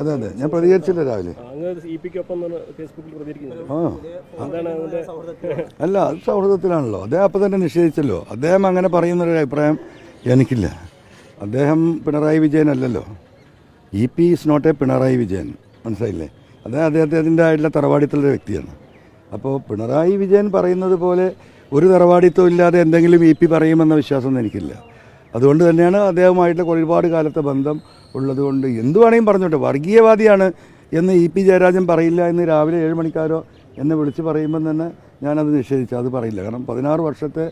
അതെ അതെ. ഞാൻ പ്രതികരിച്ചില്ല രാവിലെ. ആ അല്ല അത് സൗഹൃദത്തിലാണല്ലോ. അദ്ദേഹം അപ്പം തന്നെ നിഷേധിച്ചല്ലോ. അദ്ദേഹം അങ്ങനെ പറയുന്നൊരു അഭിപ്രായം എനിക്കില്ല. അദ്ദേഹം പിണറായി വിജയൻ അല്ലല്ലോ E P is not a Pinarayi Vijayan. മനസ്സിലായില്ലേ? അദ്ദേഹം അദ്ദേഹത്തിന്റെ ആയിട്ടുള്ള തറവാടിത്തുള്ള വ്യക്തിയാണ്. അപ്പോൾ പിണറായി വിജയൻ പറയുന്നത് പോലെ ഒരു തറവാടിത്തം ഇല്ലാതെ എന്തെങ്കിലും ഇ പി പറയുമെന്ന വിശ്വാസമൊന്നും എനിക്കില്ല. അതുകൊണ്ട് തന്നെയാണ് അദ്ദേഹവുമായിട്ടുള്ള ഒരുപാട് കാലത്തെ ബന്ധം ഉള്ളതുകൊണ്ട് എന്ത് വേണമെങ്കിലും പറഞ്ഞോട്ടെ. വർഗീയവാദിയാണ് എന്ന് ഇ പി ജയരാജൻ പറയില്ല എന്ന് രാവിലെ ഏഴ് മണിക്കാരോ എന്നെ വിളിച്ച് പറയുമ്പം തന്നെ ഞാനത് നിഷേധിച്ചു. അത് പറയില്ല. കാരണം പതിനാറ് വർഷത്തെ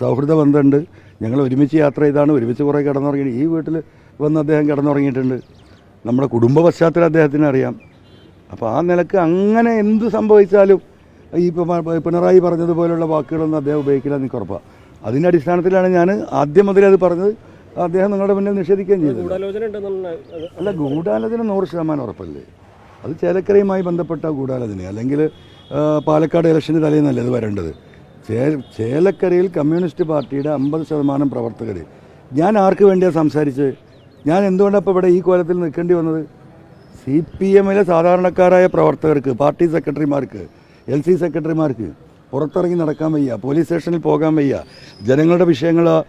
സൗഹൃദ ബന്ധമുണ്ട്. ഞങ്ങൾ ഒരുമിച്ച് യാത്ര ചെയ്താണ്. ഒരുമിച്ച് കുറേ കിടന്നുറങ്ങി ഈ വീട്ടിൽ വന്ന് അദ്ദേഹം കിടന്നുറങ്ങിയിട്ടുണ്ട്. നമ്മുടെ കുടുംബ പശ്ചാത്തലം അദ്ദേഹത്തിന് അറിയാം. അപ്പോൾ ആ നിലയ്ക്ക് അങ്ങനെ എന്ത് സംഭവിച്ചാലും ഈ പിണറായി പറഞ്ഞതുപോലുള്ള വാക്കുകളൊന്നും അദ്ദേഹം ഉപയോഗിക്കില്ല എനിക്ക് ഉറപ്പാണ്. അതിന്റെ അടിസ്ഥാനത്തിലാണ് ഞാൻ ആദ്യം മുതലേ അത് പറഞ്ഞത്. അദ്ദേഹം നിങ്ങളുടെ മുന്നിൽ നിഷേധിക്കുകയും ചെയ്തു. അല്ല ഗൂഢാലോചന നൂറ് ശതമാനം ഉറപ്പല്ലേ? അത് ചേലക്കരയുമായി ബന്ധപ്പെട്ട ഗൂഢാലോചന. അല്ലെങ്കിൽ പാലക്കാട് ഇലക്ഷന്റെ തലേന്നല്ല അത് വരേണ്ടത്. ചേ ചേലക്കരയിൽ കമ്മ്യൂണിസ്റ്റ് പാർട്ടിയുടെ അമ്പത് ശതമാനം പ്രവർത്തകർ ഞാൻ ആർക്ക് വേണ്ടിയാണ് സംസാരിച്ച് ഞാൻ എന്തുകൊണ്ടാണ് ഇപ്പോൾ ഇവിടെ ഈ കോലത്തിൽ നിൽക്കേണ്ടി വന്നത്? സി പി എമ്മിലെ സാധാരണക്കാരായ പ്രവർത്തകർക്ക് പാർട്ടി സെക്രട്ടറിമാർക്ക് എൽ സി സെക്രട്ടറിമാർക്ക് പുറത്തിറങ്ങി നടക്കാൻ വയ്യ പോലീസ് സ്റ്റേഷനിൽ പോകാൻ വയ്യ. ജനങ്ങളുടെ വിഷയങ്ങൾ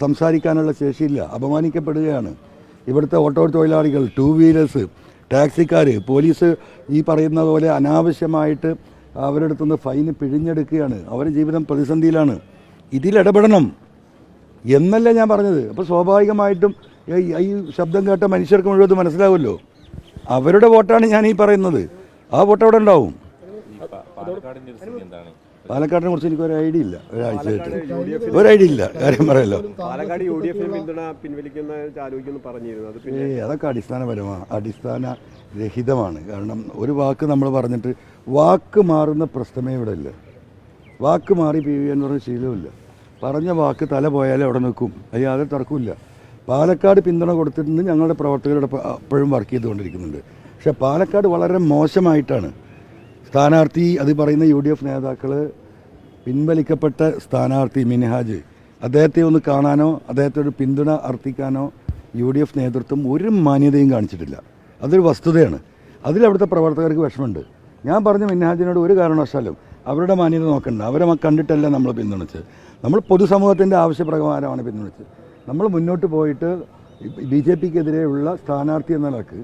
സംസാരിക്കാനുള്ള ശേഷിയില്ല അപമാനിക്കപ്പെടുകയാണ്. ഇവിടുത്തെ ഓട്ടോ തൊഴിലാളികൾ ടൂ വീലേഴ്സ് ടാക്സിക്കാർ പോലീസ് ഈ പറയുന്ന പോലെ അനാവശ്യമായിട്ട് അവരുടെ അടുത്തുനിന്ന് ഫൈന് പിഴിഞ്ഞെടുക്കുകയാണ്. അവരുടെ ജീവിതം പ്രതിസന്ധിയിലാണ്. ഇതിലിടപെടണം എന്നല്ല ഞാൻ പറഞ്ഞത്. അപ്പോൾ സ്വാഭാവികമായിട്ടും ഈ- ശബ്ദം കേട്ട മനുഷ്യർക്ക് മുഴുവൻ മനസ്സിലാവുമല്ലോ. അവരുടെ വോട്ടാണ് ഞാൻ ഈ പറയുന്നത്. ആ വോട്ട് അവിടെ ഉണ്ടാവും. പാലക്കാടിനെ കുറിച്ച് എനിക്ക് ഒരു ഐഡിയ ഇല്ല. ഒരാഴ്ചയായിട്ട് ഒരു ഐഡിയ ഇല്ല. കാര്യം പറയല്ലോ പാലക്കാട് യു ഡി എഫിന് പിന്തുണ പിൻവലിക്കുന്ന ആലോചിക്കുന്നു പറഞ്ഞിരുന്നു. അത് പിന്നെ ഏയ് അതൊക്കെ അടിസ്ഥാനപരമാണ് അടിസ്ഥാന രഹിതമാണ് കാരണം ഒരു വാക്ക് നമ്മൾ പറഞ്ഞിട്ട് വാക്ക് മാറുന്ന പ്രശ്നമേ ഇവിടെ ഇല്ല. വാക്ക് മാറി പി വി എന്ന് പറഞ്ഞ ശീലമില്ല പറഞ്ഞ വാക്ക് തല പോയാലേ അവിടെ നിൽക്കും. അത് യാതൊരു തർക്കമില്ല പാലക്കാട് പിന്തുണ കൊടുത്തിട്ടുണ്ട് ഞങ്ങളുടെ പ്രവർത്തകരുടെ അപ്പോഴും വർക്ക് ചെയ്തുകൊണ്ടിരിക്കുന്നുണ്ട്. പക്ഷേ പാലക്കാട് വളരെ മോശമായിട്ടാണ് സ്ഥാനാർത്ഥി അത് പറയുന്ന യു ഡി എഫ് നേതാക്കൾ പിൻവലിക്കപ്പെട്ട സ്ഥാനാർത്ഥി മിനിഹാജ്. അദ്ദേഹത്തെ ഒന്ന് കാണാനോ അദ്ദേഹത്തെ ഒരു പിന്തുണ അർത്ഥിക്കാനോ യു ഡി എഫ് നേതൃത്വം ഒരു മാന്യതയും കാണിച്ചിട്ടില്ല. അതൊരു വസ്തുതയാണ്. അതിൽ അവിടുത്തെ പ്രവർത്തകർക്ക് വിഷമമുണ്ട്. ഞാൻ പറഞ്ഞ മിൻഹാജിനോട് ഒരു കാരണവശാലും അവരുടെ മാന്യത നോക്കണ്ട. അവരെ കണ്ടിട്ടല്ല നമ്മൾ പിന്തുണച്ചത് നമ്മൾ പൊതുസമൂഹത്തിന്റെ ആവശ്യപ്രകാരമാണ് പിന്തുണച്ചത് നമ്മൾ മുന്നോട്ട് പോയിട്ട് ബി ജെ പിക്കെതിരെയുള്ള സ്ഥാനാർത്ഥി എന്ന നിലയ്ക്ക്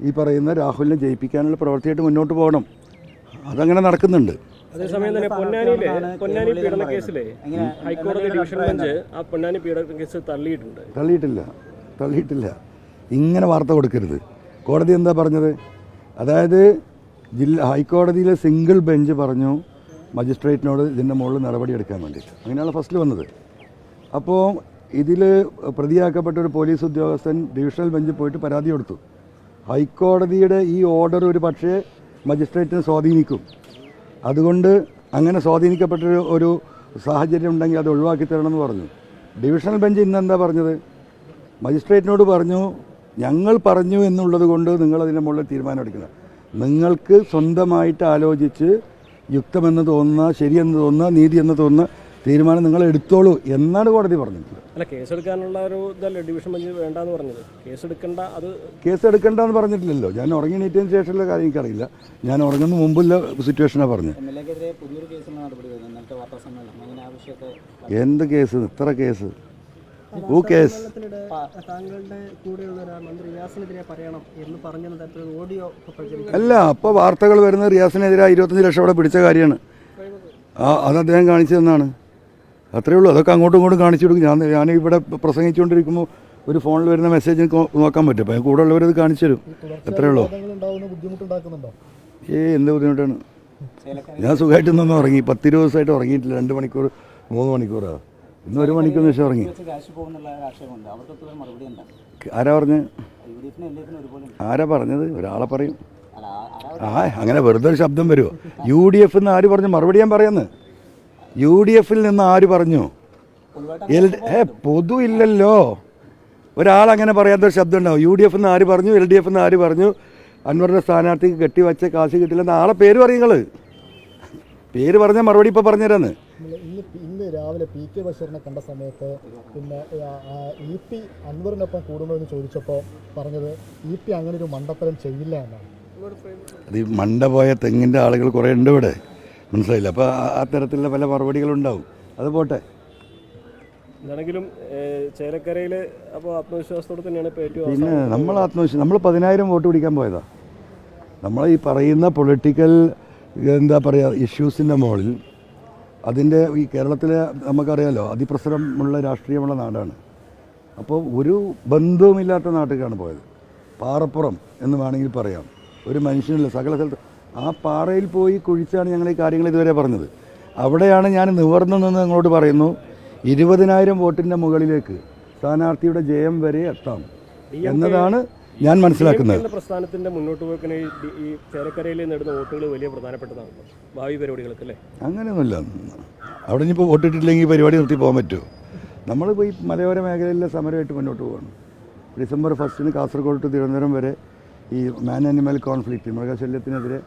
ഈ പറയുന്ന രാഹുലിനെ ജയിപ്പിക്കാനുള്ള പ്രവൃത്തിയായിട്ട് മുന്നോട്ട് പോകണം. അതങ്ങനെ നടക്കുന്നുണ്ട്. അതേസമയം തന്നെ പൊന്നാനിയിലെ പൊന്നാനി പീഡന കേസിലെ ഹൈക്കോടതി ഡിവിഷൻ ബെഞ്ച് ആ പൊന്നാനി പീഡന കേസ് തള്ളിയിട്ടുണ്ട്. തള്ളിയിട്ടില്ല. തള്ളിയിട്ടില്ല. ഇങ്ങനെ വാർത്ത കൊടുക്കരുത്. കോടതി എന്താ പറഞ്ഞത്? അതായത് ജില്ല ഹൈക്കോടതിയിലെ സിംഗിൾ ബെഞ്ച് പറഞ്ഞു മജിസ്ട്രേറ്റിനോട് ഇതിന്റെ മുകളിൽ നടപടി എടുക്കാൻ വേണ്ടിയിട്ട്. അങ്ങനെയാണ് ഫസ്റ്റിൽ വന്നത്. അപ്പോൾ ഇതിൽ പ്രതിയാക്കപ്പെട്ട ഒരു പോലീസ് ഉദ്യോഗസ്ഥൻ ഡിവിഷണൽ ബെഞ്ചിൽ പോയിട്ട് പരാതി കൊടുത്തു. ഹൈക്കോടതിയുടെ ഈ ഓർഡർ ഒരു പക്ഷേ മജിസ്ട്രേറ്റിനെ സ്വാധീനിക്കും. അതുകൊണ്ട് അങ്ങനെ സ്വാധീനിക്കപ്പെട്ടൊരു ഒരു സാഹചര്യം ഉണ്ടെങ്കിൽ അത് ഒഴിവാക്കി തരണമെന്ന് പറഞ്ഞു. ഡിവിഷണൽ ബെഞ്ച് ഇന്ന് എന്താ പറഞ്ഞത്? മജിസ്ട്രേറ്റിനോട് പറഞ്ഞു ഞങ്ങൾ പറഞ്ഞു എന്നുള്ളത് കൊണ്ട് നിങ്ങളതിന്റെ മുകളിൽ തീരുമാനം നിങ്ങൾക്ക് സ്വന്തമായിട്ട് ആലോചിച്ച് യുക്തമെന്ന് തോന്നുന്ന ശരിയെന്ന് തോന്നുന്ന നീതി എന്ന് തോന്നുന്ന തീരുമാനം നിങ്ങൾ എടുത്തോളൂ എന്നാണ് കോടതി പറഞ്ഞിട്ടുള്ളത്. അല്ല കേസെടുക്കാനുള്ള ഒരു ഇതല്ലേ ഡിവിഷൻ ബെഞ്ച് വേണ്ടെന്ന് പറഞ്ഞത്. കേസെടുക്കേണ്ട അത് കേസ് എടുക്കണ്ടെന്ന് പറഞ്ഞിട്ടില്ലല്ലോ. ഞാൻ ഉറങ്ങി എണീറ്റതിന് ശേഷമുള്ള കാര്യം എനിക്കറിയില്ല. ഞാൻ ഉറങ്ങുന്ന മുമ്പുള്ള സിറ്റുവേഷനാണ് പറഞ്ഞത്. വരുന്നു. എന്ത് കേസ്? ഇത്ര കേസ്. ഓ കേസ്. താങ്കളുടെ കൂടെയുള്ള മന്ത്രി റിയാസിനെതിരെ പറയണം എന്ന് പറഞ്ഞ ഓഡിയോ അല്ല അപ്പോൾ വാർത്തകൾ വരുന്നത് റിയാസിനെതിരെ ഇരുപത്തഞ്ച് ലക്ഷം അവിടെ പിടിച്ച കാര്യമാണ്. ആ അത് അദ്ദേഹം കാണിച്ചു തന്നാണ് അത്രയേ ഉള്ളൂ. അതൊക്കെ അങ്ങോട്ടും ഇങ്ങോട്ടും കാണിച്ചു കൊടുക്കും. ഞാൻ ഞാൻ ഇവിടെ പ്രസംഗിച്ചുകൊണ്ടിരിക്കുമ്പോൾ ഒരു ഫോണിൽ വരുന്ന മെസ്സേജ് നോക്കാൻ പറ്റും. അപ്പോൾ കൂടെ ഉള്ളവരത് കാണിച്ചു തരും. അത്രയേ ഉള്ളൂ. ഏ എന്ത് ബുദ്ധിമുട്ടാണ്? ഞാൻ സുഖമായിട്ട് നിന്ന് ഉറങ്ങി. പത്തിരുപത് ദിവസമായിട്ട് ഉറങ്ങിയിട്ടില്ല. രണ്ട് മണിക്കൂർ മൂന്ന് മണിക്കൂറാണ് ഇന്ന് ഒരു മണിക്കൂർ ശേഷം ഉറങ്ങി. ആരാ പറഞ്ഞ്? യു ഡി എഫിനും എൽ ഡി എഫിനും ഒരുപോലെ ഉണ്ട്. ആരാ പറഞ്ഞത്? ഒരാളെ പറയും. ആ അങ്ങനെ വെറുതെ ഒരു ശബ്ദം വരുമോ യു ഡി എഫ് എന്ന് ആര് പറഞ്ഞു? മറുപടി ഞാൻ പറയുന്നത് യു ഡി എഫിൽ നിന്ന് ആര് പറഞ്ഞു? എൽ ഏ പൊതു ഇല്ലല്ലോ ഒരാളങ്ങനെ പറയാത്തൊരു ശബ്ദം ഉണ്ടാവും യു ഡി എഫ് എന്ന് ആര് പറഞ്ഞു? എൽ ഡി എഫ് എന്ന് ആര് പറഞ്ഞു? അൻവറിന്റെ സ്ഥാനാർത്ഥിക്ക് കെട്ടിവച്ച കാശ് കിട്ടില്ല നാളെ പേര് പറയുങ്ങൾ പേര് പറഞ്ഞ മറുപടി ഇപ്പോൾ പറഞ്ഞുതരാന്ന്. ഇന്ന് രാവിലെ പി കെ ബഷീറിനെ കണ്ട സമയത്ത് പിന്നെ ഇ പി അൻവറിനൊപ്പം കൂടുമെന്ന് ചോദിച്ചപ്പോൾ പറഞ്ഞത് ഇ പി അങ്ങനെ ഒരു മണ്ടത്തരം ചെയ്യില്ല എന്നാണ്. അത് ഈ മണ്ട പോയ തെങ്ങിന്റെ ആളുകൾ കുറേ ഉണ്ട് ഇവിടെ. മനസ്സിലായില്ല. അപ്പോൾ അത്തരത്തിലുള്ള പല മറുപടികളുണ്ടാവും. അത് പോട്ടെ. എന്താണെങ്കിലും ചേലക്കരയിൽ അപ്പോൾ ആത്മവിശ്വാസത്തോടെ തന്നെയാണ് ഇപ്പോൾ ഏറ്റവും പിന്നെ നമ്മൾ ആത്മവിശ്വാസം നമ്മൾ പതിനായിരം വോട്ട് പിടിക്കാൻ പോയതാ. നമ്മൾ ഈ പറയുന്ന പൊളിറ്റിക്കൽ എന്താ പറയുക ഇഷ്യൂസിന്റെ മുകളിൽ അതിന്റെ ഈ കേരളത്തിലെ നമുക്കറിയാമല്ലോ അതിപ്രസരമുള്ള രാഷ്ട്രീയമുള്ള നാടാണ്. അപ്പോൾ ഒരു ബന്ധവുമില്ലാത്ത നാട്ടിലേക്കാണ് പോയത്. പാറപ്പുറം എന്ന് വേണമെങ്കിൽ പറയാം. ഒരു മനുഷ്യനില്ല. സകല സ്ഥലത്ത് ആ പാറയിൽ പോയി കുഴിച്ചാണ് ഞങ്ങൾ ഈ കാര്യങ്ങൾ ഇതുവരെ പറഞ്ഞത്. അവിടെയാണ് ഞാൻ നിവർന്നു നിന്ന് നിങ്ങളോട് പറയുന്നു ഇരുപതിനായിരം വോട്ടിന്റെ മുകളിലേക്ക് സ്ഥാനാർത്ഥിയുടെ ജയം വരെ എത്താം എന്നതാണ് ഞാൻ മനസ്സിലാക്കുന്നത്. പ്രസ്ഥാനത്തിന്റെ മുന്നോട്ട് പോക്കിന് ഈ നേടുന്ന വോട്ടുകൾ വലിയ പ്രധാനപ്പെട്ടതാണ്. ഭാവി പരിപാടികൾക്ക് അല്ലേ? അങ്ങനെയൊന്നുമില്ല. അവിടെ ഇനിയിപ്പോൾ വോട്ടിട്ടില്ലെങ്കിൽ പരിപാടി നിർത്തി പോകാൻ പറ്റുമോ? നമ്മളിപ്പോൾ ഈ മലയോര മേഖലയിലെ സമരമായിട്ട് മുന്നോട്ട് പോകണം ഡിസംബർ ഫസ്റ്റിന് കാസർഗോഡ് ടു തിരുവനന്തപുരം വരെ ഈ മാൻ ആനിമൽ കോൺഫ്ലിക്റ്റ് മൃഗശല്യത്തിനെതിരെ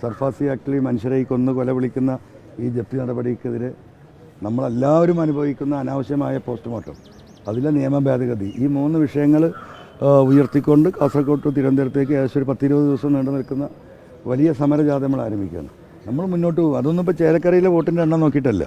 സർഫാസി ആക്ടിൽ മനുഷ്യരെ കൊന്നു കൊല വിളിക്കുന്ന ഈ ജപ്തി നടപടിക്കെതിരെ നമ്മളെല്ലാവരും അനുഭവിക്കുന്ന അനാവശ്യമായ പോസ്റ്റ്മോർട്ടം. അതിലെ നിയമ ഭേദഗതി. ഈ മൂന്ന് വിഷയങ്ങൾ ഉയർത്തിക്കൊണ്ട് കാസർഗോഡ് ടു തിരുവനന്തപുരത്തേക്ക് ഏകദേശം ഒരു പത്തിരുപത് ദിവസം നീണ്ടു നിൽക്കുന്ന വലിയ സമരജാഥ നമ്മൾ ആരംഭിക്കുകയാണ്. നമ്മൾ മുന്നോട്ട് പോകും. അതൊന്നും ഇപ്പോൾ ചേലക്കരയിലെ വോട്ടിന്റെ എണ്ണം നോക്കിയിട്ടല്ല.